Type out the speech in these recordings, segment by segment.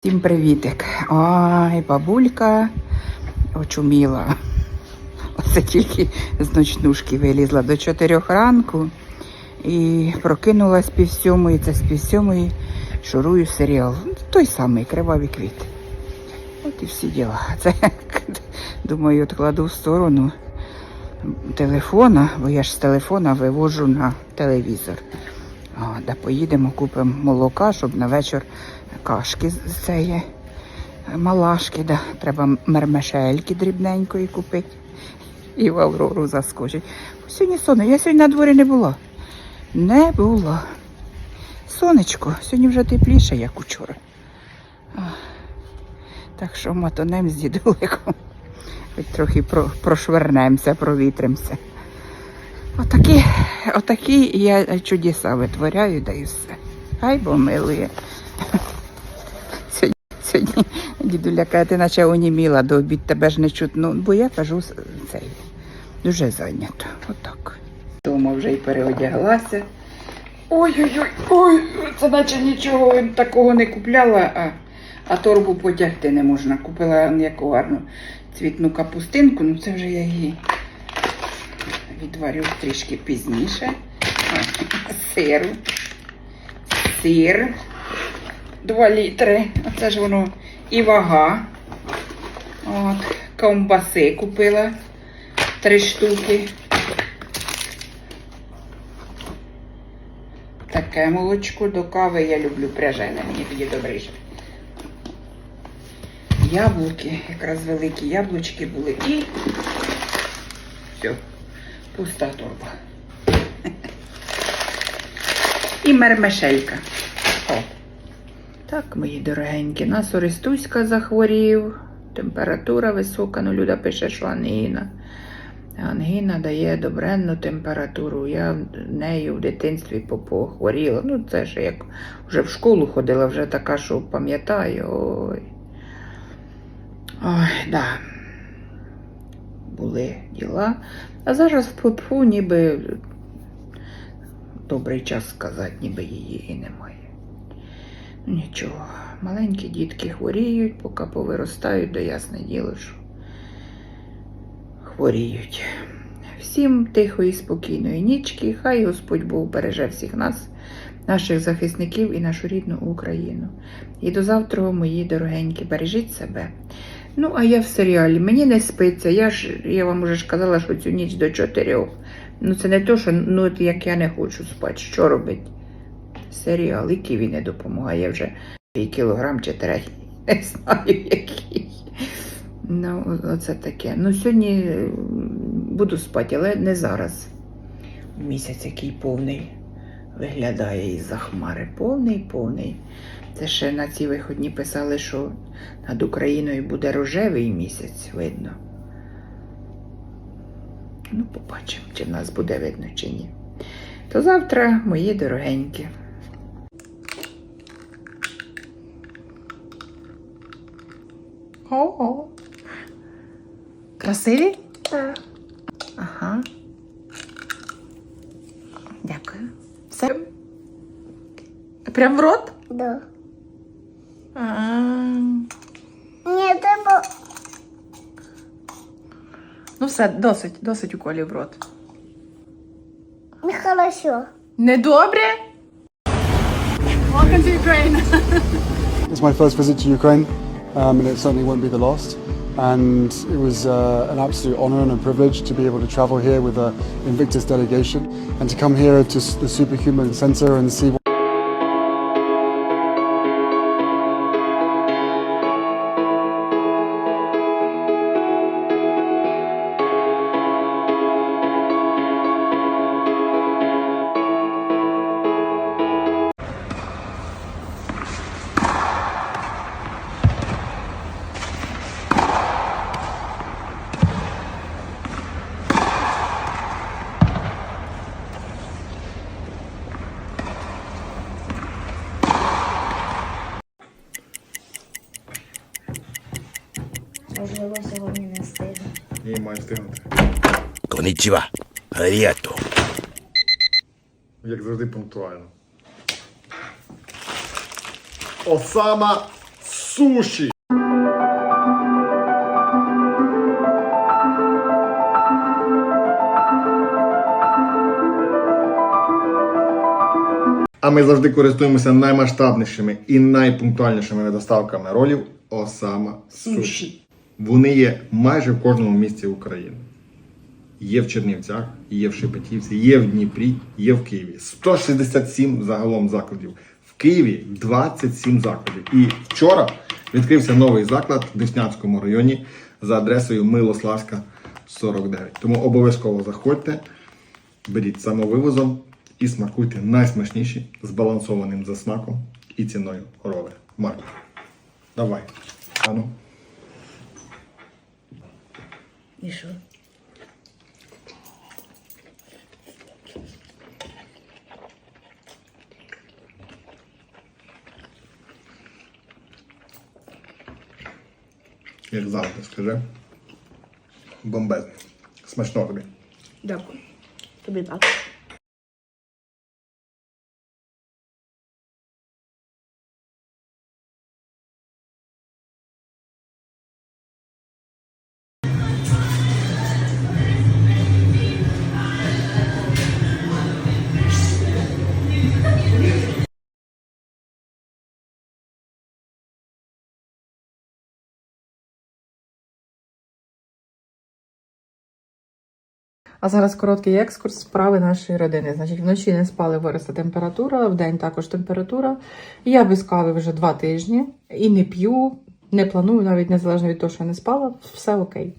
Всім привітик. Ой, бабулька очуміла. Оце тільки з ночнушки вилізла до чотирьох ранку і прокинулась пів сьомої, це з пів сьомої шурую серіал. Той самий криваві квіти. От і всі діла. Це думаю, откладу в сторону телефона, бо я ж з телефона вивожу на телевізор. А, поїдемо, купимо молока, щоб на вечір кашки з цієї малашки. Да. Треба мермешельки дрібненької купити. І в Аврору заскочить. Сьогодні сонце. Я сьогодні на дворі не була. Не було. Сонечко, сьогодні вже тепліше, як учора. Так що мотанем з дідуликом. Хоч трохи про, прошвернемося, провітримося. Отакі, отакі я чудеса витворяю, да і все. Хай бо милує. Сьогодні, сьогодні дідуля каже, ти наче оніміла до обід, тебе ж не чутно. Бо я кажу цей. Дуже зайнято. Отак. Дома вже й переодяглася. Ой-ой-ой, ой, це наче нічого такого не купляла, а, а торбу потягти не можна. Купила яку гарну цвітну капустинку, ну це вже я її відварю трішки пізніше. А, Сиру. Сир. 2 літри. Оце ж воно і вага. От. Ковбаси купила. Три штуки. Таке молочко до кави я люблю пряжене, мені тоді добріше. Яблуки, якраз великі яблучки були і все, пуста торба. І мермешелька. О. Так, мої дорогенькі, нас Орестуська захворів, температура висока, ну Люда пише, що ангіна. Ангіна дає добренну температуру. Я нею в дитинстві попохворіла. Ну, це ж як вже в школу ходила, вже така, що пам'ятаю. Ой. Ой, да. Були діла. А зараз в пупу ніби добрий час сказати, ніби її і немає. Ну, Нічого, маленькі дітки хворіють, поки повиростають, до ясне діло, що хворіють. Всім тихої, спокійної нічки, хай Господь Бог береже всіх нас, наших захисників і нашу рідну Україну. І до завтра, мої дорогенькі, бережіть себе. Ну, а я в серіалі. Мені не спиться. Я ж я вам уже ж казала, що цю ніч до чотирьох. Ну, це не то, що ну, от як я не хочу спати. Що робить? Серіал, який він не допомагає. Вже і кілограм чи третій. Не знаю, який. Ну, оце таке. Ну, сьогодні буду спати, але не зараз. Місяць який повний виглядає із-за хмари. Повний, повний. Це ще на ці виходні писали, що над Україною буде рожевий місяць, видно. Ну, побачимо, чи в нас буде видно, чи ні. То завтра, мої дорогенькі. О, красиві? Так. Ага. Прям в рот? Да. А, Ні, треба. Ну все, досить, досить уколів в рот. Нехорошо. Недобре? Welcome to Ukraine. It's my first visit to Ukraine, um, and it certainly won't be the last. And it was uh, an absolute honour and a privilege to be able to travel here with the Invictus delegation and to come here to s- the Superhuman Centre and see Можливо, сьогодні не встигну. Ні, маю встигнути. Конічіва. Як завжди пунктуально. Осама суші. А ми завжди користуємося наймасштабнішими і найпунктуальнішими доставками ролів Осама Суші. Вони є майже в кожному місці України. Є в Чернівцях, є в Шепетівці, є в Дніпрі, є в Києві. 167 загалом закладів. В Києві 27 закладів. І вчора відкрився новий заклад в Деснянському районі за адресою Милославська 49. Тому обов'язково заходьте, беріть самовивозом і смакуйте найсмачніші збалансованим за смаком і ціною роли. Марк, давай. Ану. І що? Як завжди, скажи. Бомбезно. Смачного тобі. Дякую. Тобі так. А зараз короткий екскурс справи нашої родини. Значить, вночі не спали виросла температура, вдень також температура. Я без кави вже два тижні і не п'ю, не планую, навіть незалежно від того, що я не спала, все окей.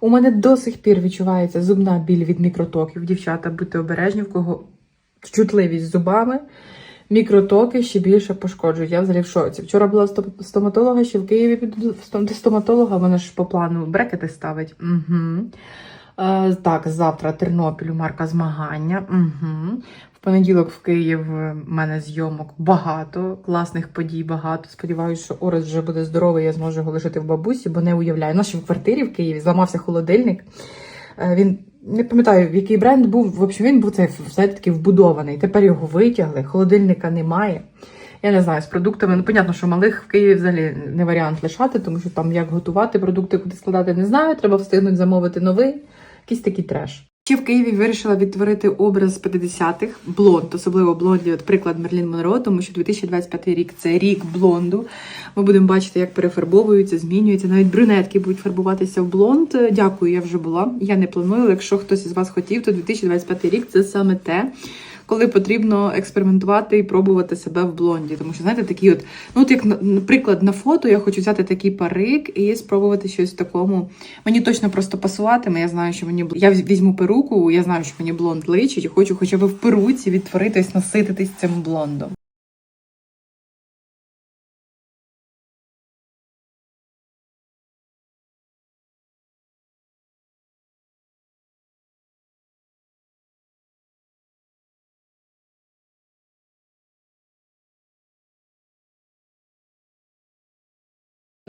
У мене до сих пір відчувається зубна біль від мікротоків. Дівчата, будьте обережні, в кого чутливість зубами. Мікротоки ще більше пошкоджують. Я взагалі в шоці. Вчора була стоматолога, ще в Києві піду до стоматолога, вона ж по плану брекети ставить. Угу. Е, так, завтра Тернопіль Марка змагання. Угу. В понеділок в Київ в мене зйомок багато, класних подій багато. Сподіваюся, що Орес вже буде здоровий, я зможу його лишити в бабусі, бо не уявляю. Ще в квартирі в Києві зламався холодильник. Е, Він не пам'ятаю, який бренд був. В общем, він був цей все-таки вбудований. Тепер його витягли, холодильника немає. Я не знаю, з продуктами. Ну, понятно, що малих в Києві взагалі не варіант лишати, тому що там як готувати продукти, куди складати, не знаю. Треба встигнути замовити новий. Якийсь такий треш. Ще в Києві вирішила відтворити образ 50-х, блонд, особливо блонді, от приклад Мерлін Монро, тому що 2025 рік це рік блонду. Ми будемо бачити, як перефарбовуються, змінюються. Навіть брюнетки будуть фарбуватися в блонд. Дякую, я вже була. Я не планую. Якщо хтось із вас хотів, то 2025 рік це саме те. Коли потрібно експериментувати і пробувати себе в блонді, тому що знаєте, такі от, ну от як на- наприклад, на фото я хочу взяти такий парик і спробувати щось в такому. Мені точно просто пасуватиме. Я знаю, що мені я візь- візьму перуку, я знаю, що мені блонд личить, і хочу хоча б в перуці відтворитись, насититись цим блондом.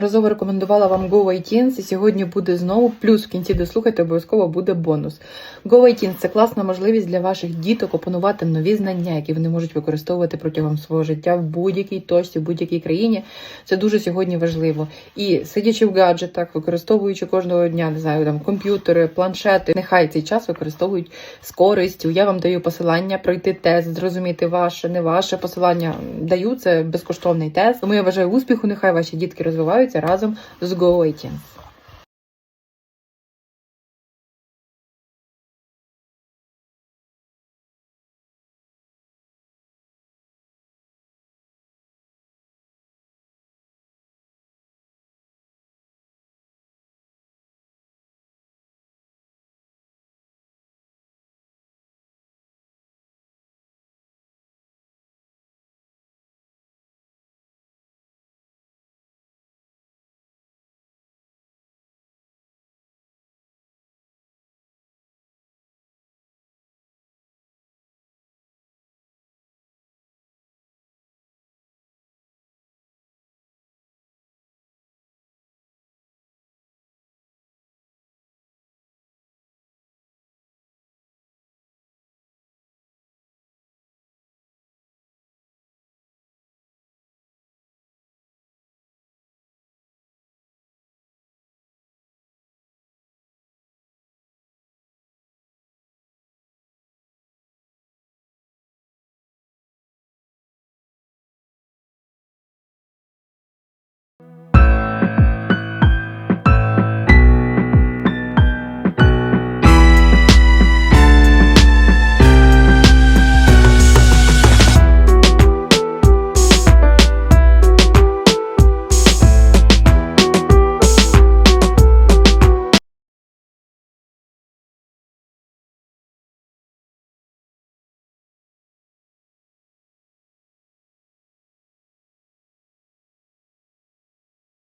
Разово рекомендувала вам Go і сьогодні буде знову плюс в кінці дослухайте, обов'язково буде бонус. Go – це класна можливість для ваших діток опанувати нові знання, які вони можуть використовувати протягом свого життя в будь-якій точці, в будь-якій країні. Це дуже сьогодні важливо. І сидячи в гаджетах, використовуючи кожного дня, не знаю, там комп'ютери, планшети, нехай цей час використовують з користю. Я вам даю посилання пройти тест, зрозуміти ваше, не ваше посилання. Даю це безкоштовний тест. Тому я вважаю успіху. Нехай ваші дітки розвиваються разом з Go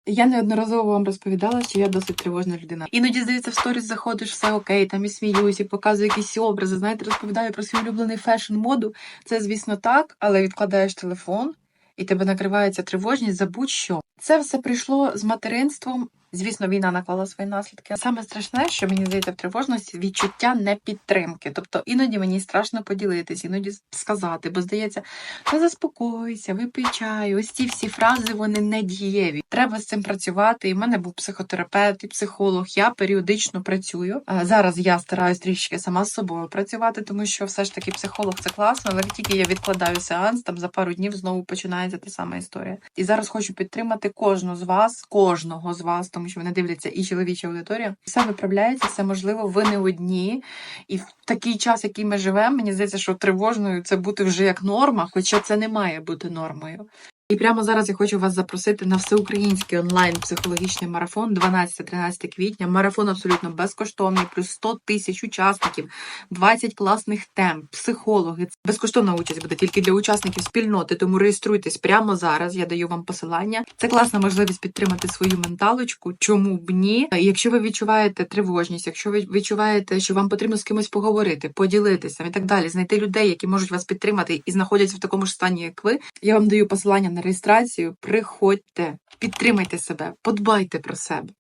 Я неодноразово вам розповідала, що я досить тривожна людина. Іноді, здається, в сторіс заходиш, все окей, там і сміюсь, і показую якісь образи. Знаєте, розповідаю про свій улюблений фешн-моду. Це, звісно, так, але відкладаєш телефон, і тебе накривається тривожність за будь-що. Це все прийшло з материнством. Звісно, війна наклала свої наслідки. Саме страшне, що мені здається в тривожності відчуття непідтримки. Тобто іноді мені страшно поділитись, іноді сказати, бо здається, та заспокойся, випий чай. Ось ці всі фрази вони не дієві. Треба з цим працювати. І в мене був психотерапевт і психолог. Я періодично працюю. Зараз я стараюсь трішки сама з собою працювати, тому що все ж таки психолог це класно, але тільки я відкладаю сеанс, там за пару днів знову починається та сама історія. І зараз хочу підтримати кожну з вас, кожного з вас, тому що мене дивляться і чоловіча аудиторія. Все виправляється, все можливо. Ви не одні. І в такий час, який ми живемо, мені здається, що тривожною це бути вже як норма, хоча це не має бути нормою. І прямо зараз я хочу вас запросити на всеукраїнський онлайн психологічний марафон 12-13 квітня. Марафон абсолютно безкоштовний, плюс 100 тисяч учасників, 20 класних тем, психологи. Безкоштовна участь буде тільки для учасників спільноти, тому реєструйтесь прямо зараз. Я даю вам посилання. Це класна можливість підтримати свою менталочку. Чому б ні? Якщо ви відчуваєте тривожність, якщо ви відчуваєте, що вам потрібно з кимось поговорити, поділитися і так далі, знайти людей, які можуть вас підтримати і знаходяться в такому ж стані, як ви. Я вам даю посилання на реєстрацію. Приходьте, підтримайте себе, подбайте про себе.